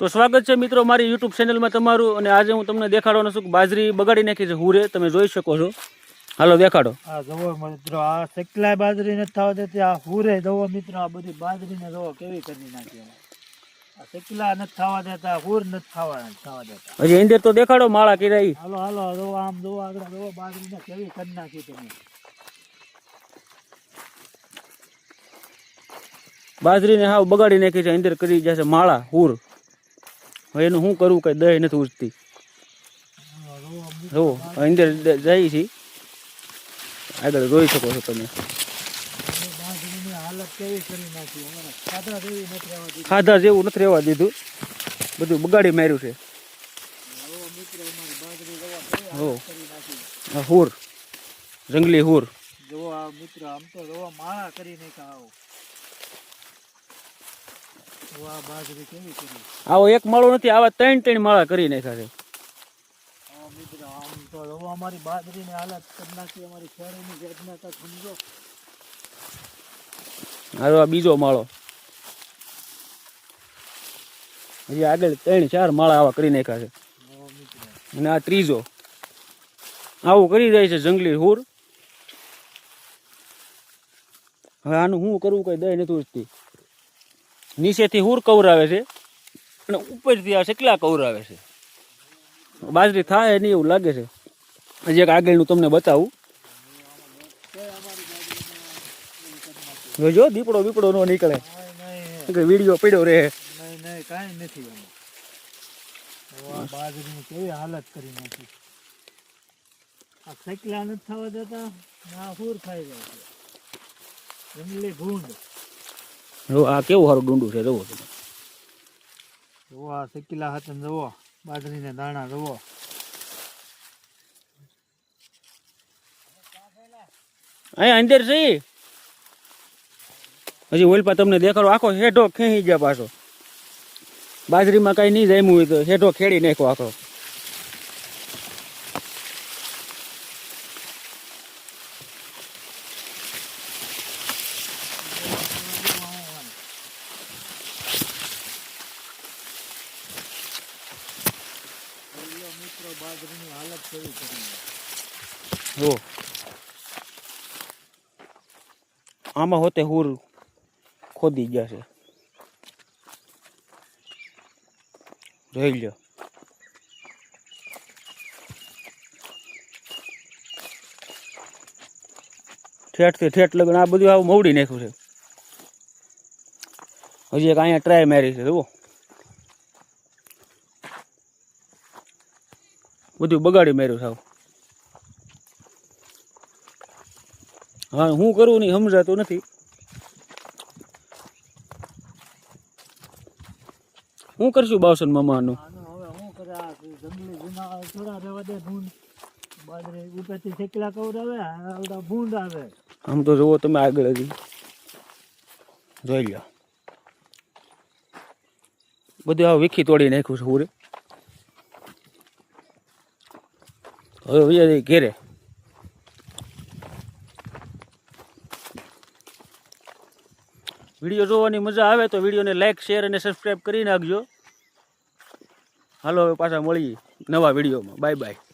તો સ્વાગત છે મિત્રો મારી યુટ્યુબ ચેનલમાં તમારું અને આજે હું તમને દેખાડવાનો છું કે બાજરી બગાડી નાખી છે હુરે. તમે જોઈ શકો છો. હાલો દેખાડો. આ જવો મિત્રો આ શેકલાય બાજરી નથી થવા દેતી આ હુરે. જવો મિત્રો આ બધી બાજરીને જુઓ કેવી કરી નાખી આ શેકલા નથી થવા દેતા હુર નથી થવા થવા દેતા. હજી અંદર તો દેખાડો માળા કર્યા હાલો હાલો જુઓ આમ આગળ જુઓ બાજરીને કેવી કરી નાખી તમે બાજરીને હાવ બગાડી નાખી છે અંદર કરી જશે માળા હુર. હવે એનું શું કરવું? કઈ દહીં નથી ઉઠતી હા, જુઓ અંદર જાય છે. આગળ જોઈ શકો છો તમે. ખાધા જેવી નથી રહેવા દીધી. બધું બગાડી માર્યું છે. હુર જંગલી હુર. જો આ મિત્ર આમ તો માળા કરી નાખ્યા આવો જુઓ આ બાજરી કેવી કરી આવો એક માળો નથી, આવા ત્રણ ત્રણ માળા કરી નાખ્યા છે. હા કરી આગળ ત્રણ ચાર માળા આવા કરી નાખ્યા છે. ત્રીજો. આવું કરી જાય છે જંગલી હુર. હવે આનું શું કરવું, કઈ દય નથી ઉઠતી. નીચેથી હુર કવરાવે છે અને ઉપરથી આ શેકલા કવરાવે છે. બાજરી થાય નહીં એવું લાગે છે. હજી એક આગળનું તમને બતાવું. જોજો દીપડો બીપડો નો નીકળે. વીડિયો પડ્યો નહીં કાંઈ નથી બાજરીની કેવી હાલત કરી નાખી. આ શેકલા નથી થવા દેતા ના હુર ખાઈ જાય છે. જંગલી ભૂંડ. જો આ કેવું સારું ડુંડું છે જોવો તમે જુઓ આ શેકલા હાથે જુઓ બાજરીને દાણા જુઓ. અહીંયા અંદર છે. હજી ઓલપા તમને દેખાડો આખો હેઠો ખેંચી ગયા પાછો. બાજરીમાં કઈ નહીં જામ્યું હોય તો હેઠો ખેડી નાખો આખો. જો આમાં હોતે હુર ખોદી ગયા છે. જોઈ લ્યો. ઠેઠથી ઠેઠ લગ્ન, આ બધું આવું મવડી નાખ્યું છે. હજી એક અહીંયા ટ્રાય મારી છે, જુઓ. બધું બગાડી માર્યું સાવ. હા હું કરું નહીં સમજાતું નથી. હું કરશું બાવસન મામાનું? આમ તો જુઓ તમે આગળ હજી. જોઈ લો બધું આ વીખી તોડી નાખ્યું છે હુરે હવે વૈયા જઈ ઘેરે. વીડિયો જોવાની મજા આવે તો વિડીયોને લાઇક શેર અને સબસ્ક્રાઈબ કરી નાખજો. હાલો, હવે પાછા મળીએ નવા વિડીયોમાં. Bye bye